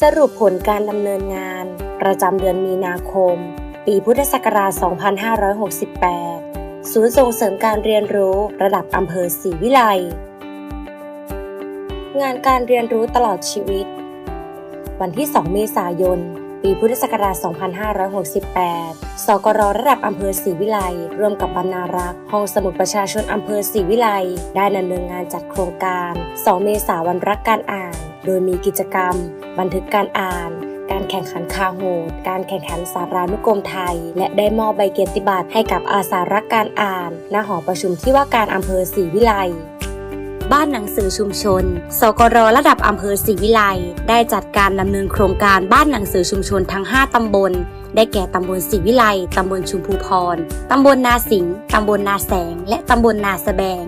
สรุปผลการดำเนินงาน ประจำเดือนมีนาคม ปีพุทธศักราช 2568 ศูนย์ส่งเสริมการเรียนรู้ระดับอำเภอศรีวิไล งานการเรียนรู้ตลอดชีวิต วันที่ 2 เมษายน ปีพุทธศักราช 2568 สกรระดับอำเภอศรีวิไล ร่วมกับบรรณารักษ์ห้องสมุดประชาชนอำเภอศรีวิไล ได้ดำเนินงานจัดโครงการ 2 เมษายนวันรักการอ่าน โดยมีกิจกรรม บันทึกการอ่าน การแข่งขันคาโหดการแข่งขันสารานุกรมไทย และได้มอบใบเกียรติบัตรให้กับอาสารักการอ่านณหอประชุมที่ว่าการอำเภอศรีวิไลบ้านหนังสือชุมชน สกรระดับอำเภอศรีวิไล ได้จัดการดำเนินโครงการบ้านหนังสือชุมชนทั้ง 5 ตำบล ได้แก่ตำบลศรีวิไล ตำบลชุมพูพร ตำบลนาสิงห์ ตำบลนาแสง และตำบลนาสะแบง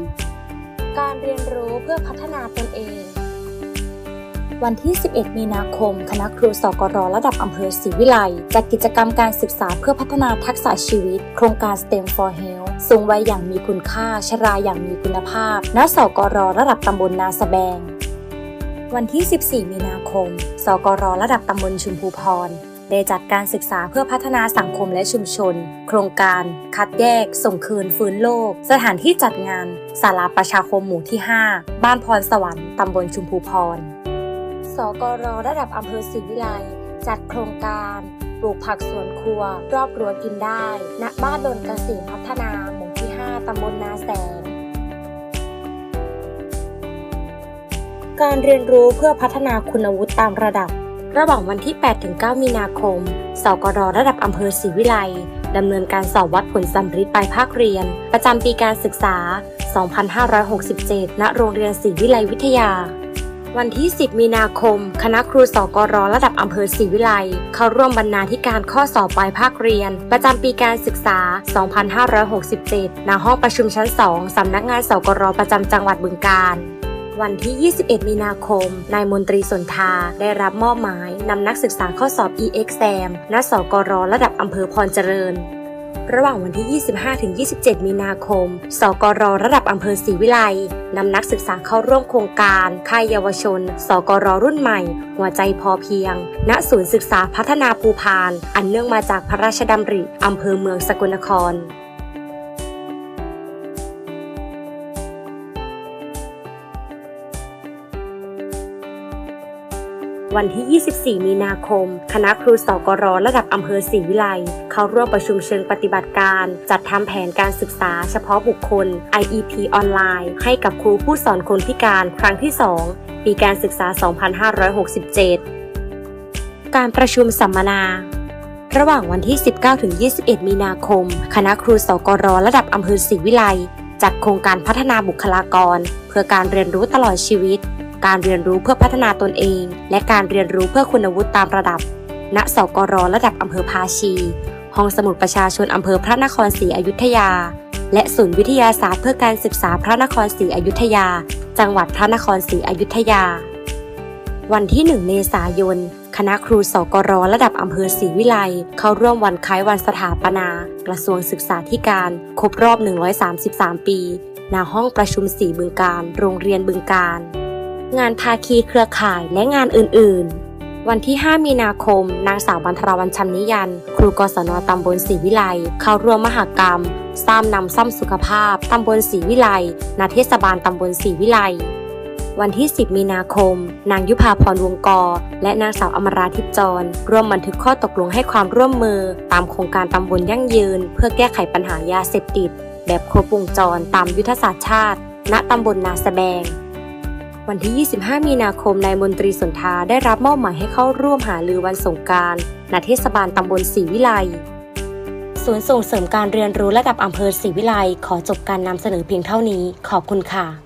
การเรียนรู้เพื่อพัฒนาตนเอง วันที่ 11 มีนาคม คณะครูสกรระดับอำเภอศรีวิไลจัดกิจกรรมการศึกษาเพื่อพัฒนาทักษะชีวิต โครงการ STEM for Health สูงวัยอย่างมีคุณค่า ชราอย่างมีคุณภาพ ณ สกรระดับตำบลนาสะแบง วันที่ 14 มีนาคม สกรระดับตำบลชุมพูพรได้จัดการศึกษาเพื่อพัฒนาสังคมและชุมชน โครงการ คัดแยก ส่งคืน ฟื้นโลก สถานที่จัดงานศาลาประชาคมหมู่ที่ 5 บ้านพรสวรรค์ตำบลชุมพูพร สกรระดับอำเภอศรีวิไลจัดโครงการปลูกผักสวนครัว รอบรั้วกินได้ ณ บ้านดนเกษมพัฒนาหมู่ที่ 5 ตำบลนาแสง การเรียนรู้เพื่อพัฒนาคุณวุฒิตามระดับ ระหว่างวันที่ 8-9 มีนาคม สกรระดับอำเภอศรีวิไลดำเนินการสอบวัดผลสัมฤทธิ์ปลายภาคเรียน ประจำปีการศึกษา 2567 ณ โรงเรียนศรีวิไลวิทยา วันที่ 10 มีนาคม คณะครูสกรระดับอำเภอศรีวิไลเข้าร่วมบรรณาธิการข้อสอบปลายภาคเรียน ประจำปีการศึกษา 2567 ณ ห้องประชุมชั้น 2 สำนักงานสกรประจำจังหวัดบึงกาฬวันที่ 21 มีนาคม นายมนตรีสนธาได้รับมอบหมายนำนักศึกษาข้อสอบ e-exam ณ สกรระดับอำเภอพรเจริญ ระหว่างวันที่ 25-27 มีนาคม สกรระดับอำเภอศรีวิไลนำนักศึกษาเข้าร่วมโครงการค่ายเยาวชน สกรรุ่นใหม่ หัวใจพอเพียง ณ ศูนย์ศึกษาพัฒนาภูพาน อันเนื่องมาจากพระราชดำริอำเภอเมืองสกลนคร วันที่ 24 มีนาคม คณะครูสกรระดับอำเภอศรีวิไลเข้าร่วมประชุมเชิงปฏิบัติการ จัดทำแผนการศึกษาเฉพาะบุคคล IEP ออนไลน์ ให้กับครูผู้สอนคนพิการครั้งที่ 2 ปีการศึกษา 2567 การประชุมสัมมนาระหว่างวันที่ 19-21 มีนาคม คณะครูสกรระดับอำเภอศรีวิไลจัดโครงการพัฒนาบุคลากร เพื่อการเรียนรู้ตลอดชีวิต การเรียนรู้เพื่อพัฒนาตนเอง และการเรียนรู้เพื่อคุณวุฒิตามระดับ ณ สกรระดับอำเภอภาชี ห้องสมุดประชาชนอำเภอพระนครศรีอยุธยา และศูนย์วิทยาศาสตร์เพื่อการศึกษาพระนครศรีอยุธยา จังหวัดพระนครศรีอยุธยา วันที่ 1 เมษายน คณะครูสกรระดับอำเภอศรีวิไลเข้าร่วมวันคล้ายวันสถาปนา กระทรวงศึกษาธิการ ครบรอบ 133 ปีณห้องประชุมสีบึงการ โรงเรียนบึงการ งานภาคีเครือข่ายและงานอื่น ๆ วันที่ 5 มีนาคม นางสาวบรรทราวันชำนิยัน ครูกศนตำบลศรีวิไลเข้าร่วมมหกรรมซ้ำนำซ้ำสุขภาพตำบลศรีวิไลณเทศบาลตำบลศรีวิไลวันที่ 10 มีนาคม นางยุพาพรวงกอ และนางสาวอมราทิพจร ร่วมบันทึกข้อตกลงให้ความร่วมมือ ตามโครงการตำบลยั่งยืน เพื่อแก้ไขปัญหายาเสพติด แบบครบวงจรตามยุทธศาสตร์ชาติ ณตำบลนาสะแบง วันที่ 25 มีนาคมนายมนตรีสนธาได้รับมอบหมายให้เข้าร่วมหาลือวันสงการณเทศบาลตำบลศรีวิไลศูนย์ส่งเสริมการเรียนรู้ระดับอำเภอศรีวิไลขอจบการนำเสนอเพียงเท่านี้ ขอบคุณค่ะ